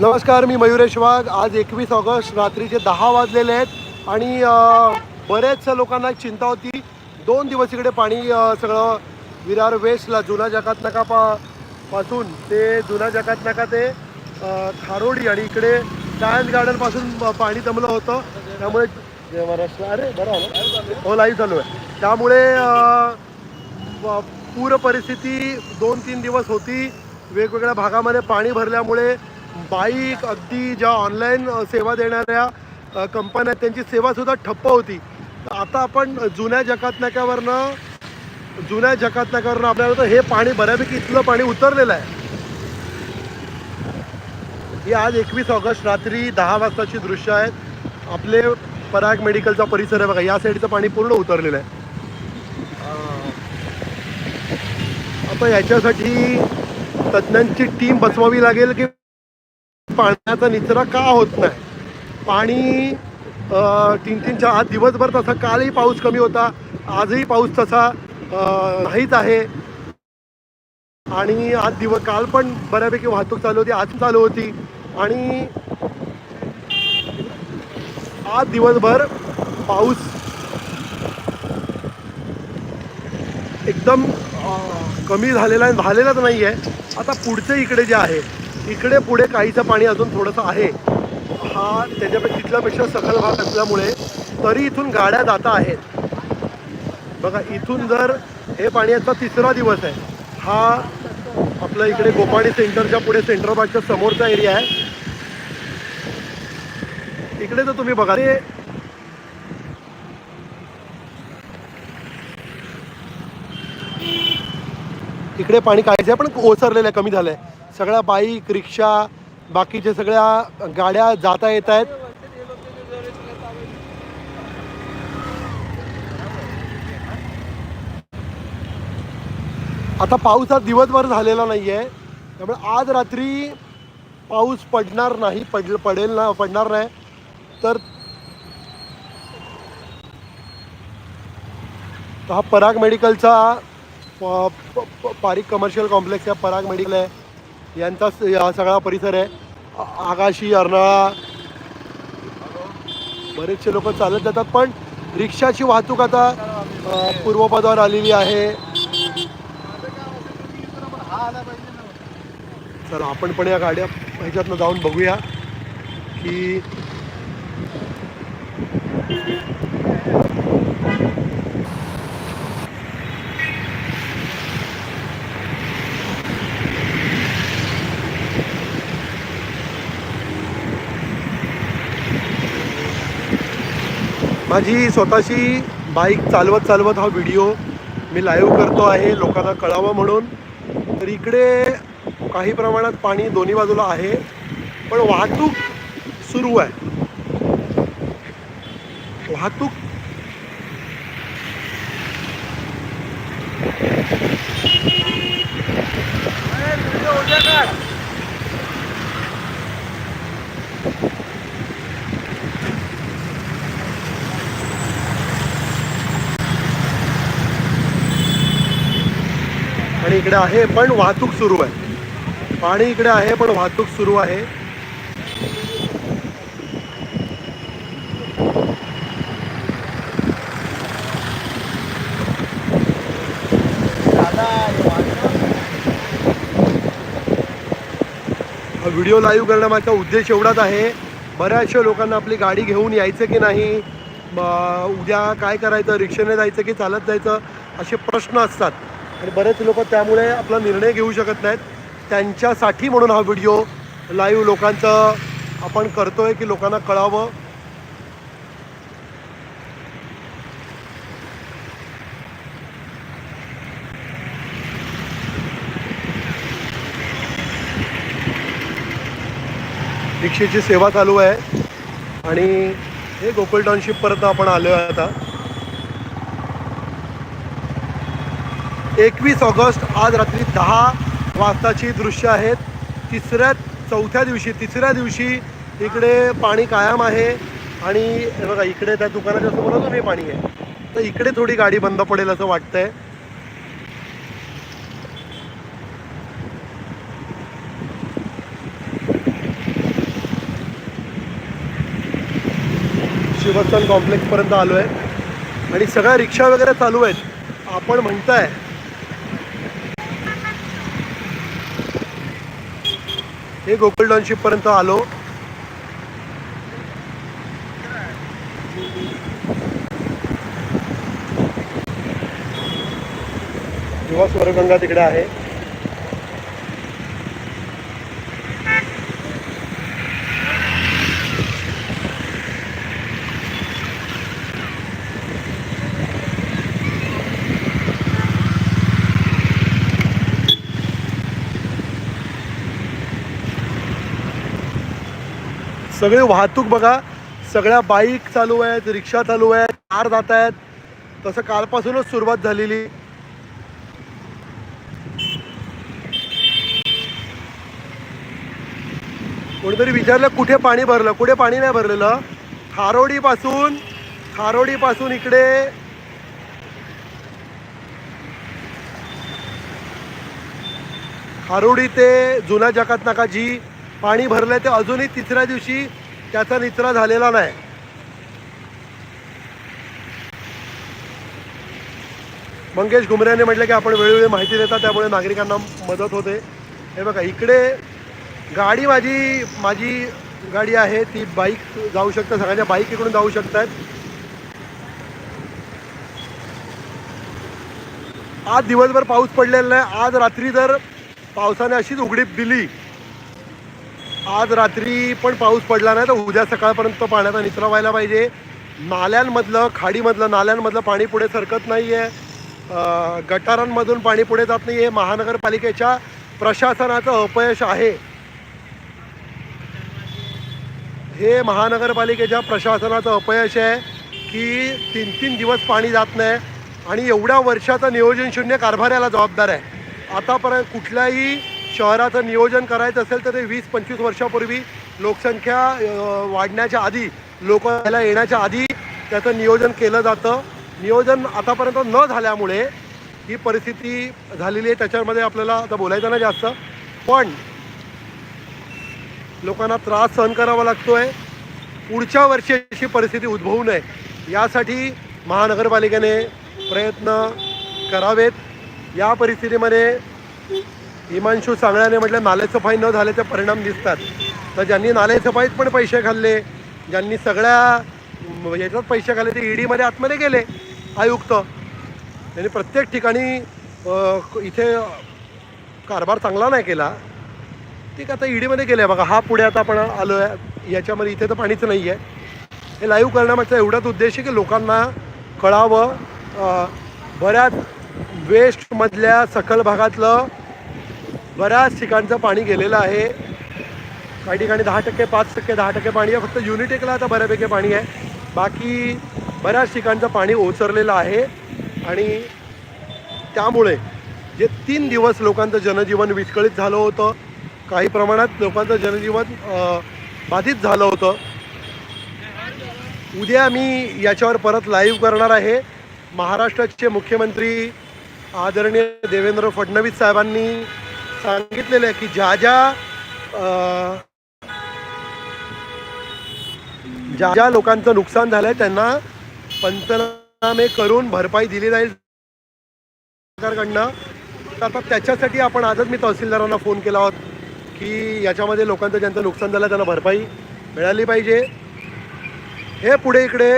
नमस्कार मी मयुरेश वाघ. आज एकवीस ऑगस्ट रात्रीचे दहा वाजलेले आहेत आणि अ, लोकांना एक चिंता होती. दोन दिवस इकडे पाणी सगळं विरार वेस्टला जुना जकात नाका पा पासून ते जुना जकात नाका ते खारोडी आणि इकडे सायन्स गार्डनपासून पाणी जमलं होतं. त्यामुळे महाराष्ट्र. अरे बरं हो लाईव्ह चालू आहे. त्यामुळे पूर परिस्थिती दोन तीन दिवस होती. वेगवेगळ्या भागामध्ये पाणी भरल्यामुळे बाईक अगदी ज्या ऑनलाईन सेवा देणाऱ्या कंपन्या आहेत त्यांची सेवासुद्धा ठप्प होती. तर आता आपण जुन्या जकातनाक्यावरनं जुन्या जकातनाक्यावरनं आपल्याला तर हे पाणी बऱ्यापैकी इथलं पाणी उतरलेलं आहे. ही आज एकवीस ऑगस्ट रात्री दहा वाजताची दृश्य आहेत. आपले पराग मेडिकलचा परिसर आहे बघा या साईडचं पाणी पूर्ण उतरलेलं आहे. आता याच्यासाठी तज्ज्ञांची टीम बसवावी लागेल की पाण्याचा निचरा का होत नाही? पाणी तीन तीन चार दिवसभर तसा कालही पाऊस कमी होता आजही पाऊस तसा नाहीच आहे. आणि आज दिवस काल पण बऱ्यापैकी वाहतूक चालू होती आज चालू होती. आणि आज दिवसभर पाऊस एकदम कमी झालेला झालेलाच नाही आहे आता पुढचे इकडे जे आहे इकडे पुढे काहीचं पाणी अजून थोडंसं आहे. हा त्याच्यापेक्षा तिथल्यापेक्षा सखल भाग असल्यामुळे तरी इथून गाड्या जाता आहेत. बघा इथून जर हे पाण्याचा तिसरा दिवस आहे. हा आपल्या इकडे गोपाणी सेंटरच्या पुढे सेंट्रल बागच्या समोरचा एरिया आहे. इकडे तर तुम्ही बघा. ते इकडे पाणी काहीच आहे पण ओसरलेलं आहे कमी झालंय. सगळ्या बाईक रिक्षा बाकीच्या सगळ्या गाड्या जाता येत आहेत. आता पाऊस हा दिवसभर झालेला नाही आहे त्यामुळे आज रात्री पाऊस पडणार नाही पड पडेल ना पडणार नाही. तर हा पराग मेडिकलचा प- प- पारिक कमर्शियल कॉम्प्लेक्स आहे पराग मेडिकल आहे. यांचा हा सगळा परिसर आहे. आकाशी आगाशी अर्नाळा बरेचसे लोक चालत जातात पण रिक्षाची वाहतूक आता पूर्वपदावर आलेली आहे. चला आपण पण या गाड्या ह्याच्यातनं जाऊन बघूया की माझी स्वतःची बाईक चालवत चालवत हा व्हिडिओ मी लाईव्ह करतो आहे लोकांना कळावं म्हणून. तर इकडे काही प्रमाणात पाणी दोन्ही बाजूला आहे पण वाहतूक सुरू आहे. वाहतूक आणि इकडे आहे पण वाहतूक सुरू आहे. पाणी इकडे आहे पण वाहतूक सुरू आहे. व्हिडिओ लाईव्ह करण्यामागचा उद्देश एवढाच आहे. बऱ्याचशा लोकांना आपली गाडी घेऊन यायचं की नाही उद्या काय करायचं रिक्षेने जायचं की चालत जायचं असे प्रश्न असतात. आणि बरेच लोक त्यामुळे आपला निर्णय घेऊ शकत नाहीत. त्यांच्यासाठी म्हणून हा व्हिडिओ लाईव्ह लोकांचं आपण करतोय की लोकांना कळावं. रिक्षेची सेवा चालू आहे. आणि हे गोकुळ टाउनशिपपर्यंत आपण आलो आहे आता. एकवीस ऑगस्ट आज रात्री दहा वाजताची दृश्य आहेत. तिसऱ्या चौथ्या दिवशी तिसऱ्या दिवशी इकडे पाणी कायम आहे. आणि बघा इकडे त्या दुकानाच्या समोर अजून हे पाणी आहे. तर इकडे थोडी गाडी बंद पडेल असं वाटतंय. शिवसन कॉम्प्लेक्सपर्यंत आलो आहे आणि सगळ्या रिक्षा वगैरे चालू आहेत. आपण म्हणताय हे गोकुल टाउनशिपपर्यंत आलो. युवा स्वरगंगा तिकडे आहे. सगळी वाहतूक बघा. सगळ्या बाईक चालू आहेत रिक्षा चालू आहेत कार जात आहेत. तसं कालपासूनच सुरुवात झालेली. कोणीतरी विचारलं कुठे पाणी भरलं? कुठे पाणी नाही भरलेलं? खारोडीपासून खारोडीपासून इकडे. खारोडी ते जुना जकात नाका जी. पाणी भरलंय ते अजूनही तिसऱ्या दिवशी त्याचा निचरा झालेला नाही. मंगेश घुमऱ्याने म्हटलं की आपण वेळोवेळी माहिती देतात त्यामुळे नागरिकांना मदत होते. हे बघा इकडे गाडी माझी माझी गाडी आहे ती बाईक जाऊ शकते सगळ्यांच्या बाईक इकडून जाऊ शकतात. आज दिवसभर पाऊस पडलेला नाही आज रात्री जर पावसाने अशीच उघडीप दिली आज रात्री पण पाऊस पडला नाही तर उद्या सकाळपर्यंत पाण्याचा निचरा व्हायला पाहिजे. नाल्यांमधलं खाडीमधलं नाल्यांमधलं पाणी पुढे सरकत नाही आहे गटारांमधून पाणी पुढे जात नाही आहे महानगरपालिकेच्या प्रशासनाचं अपयश आहे. हे महानगरपालिकेच्या प्रशासनाचं अपयश आहे की तीन तीन दिवस पाणी जात नाही आणि एवढ्या वर्षाचं नियोजनशून्य कारभाऱ्याला जबाबदार आहे. आतापर्यंत कुठल्याही शहराचं नियोजन करायचं असेल तर ते वीस पंचवीस वर्षापूर्वी लोकसंख्या वाढण्याच्या आधी लोक याला येण्याच्या आधी त्याचं नियोजन केलं जातं. नियोजन आतापर्यंत न झाल्यामुळे ही परिस्थिती झालेली आहे. त्याच्यामध्ये आपल्याला आता बोलायचं नाही जास्त. पण लोकांना त्रास सहन करावा लागतोय. पुढच्या वर्षी अशी परिस्थिती उद्भवू नये. यासाठी महानगरपालिकेने प्रयत्न करावेत. या परिस्थितीमध्ये हिमांशू सांगण्याने म्हटलं नालेसफाई न झाल्याचे परिणाम दिसतात. तर ज्यांनी नालेसफाईत पण पैसे खाल्ले ज्यांनी सगळ्या म्हणजे याच्यात पैसे खाल्ले ते ईडीमध्ये आतमध्ये गेले आयुक्त. त्यांनी प्रत्येक ठिकाणी इथे कारभार चांगला नाही केला. ठीक आता ईडीमध्ये गेले. बघा हा पुढे आता आपण आलो आहे याच्यामध्ये इथे तर पाणीच नाही आहे हे लाईव्ह करण्यामागचा एवढाच उद्देश आहे की लोकांना कळावं बऱ्याच वेस्टमधल्या सखल भागातलं बऱ्याच ठिकाणचं पाणी गेलेलं आहे. काही ठिकाणी दहा टक्के पाच टक्के दहा टक्के पाणी आहे. फक्त युनिटेकला आता बऱ्यापैकी पाणी आहे. बाकी बऱ्याच ठिकाणचं पाणी ओसरलेलं आहे. आणि त्यामुळे जे तीन दिवस लोकांचं जनजीवन विस्कळीत झालं होतं काही प्रमाणात लोकांचं जनजीवन बाधित झालं होतं. उद्या मी याच्यावर परत लाईव्ह करणार आहे. महाराष्ट्राचे मुख्यमंत्री आदरणीय देवेंद्र फडणवीस साहेबांनी सांगितलेलं आहे की ज्या ज्या ज्या ज्या लोकांचं नुकसान झालंय त्यांना पंचनामे करून भरपाई दिली जाईल सरकारकडनं. तर आता त्याच्यासाठी आपण आजच मी तहसीलदारांना फोन केला होता की याच्यामध्ये लोकांचं ज्यांचं नुकसान झालं त्यांना भरपाई मिळाली पाहिजे. हे पुढे इकडे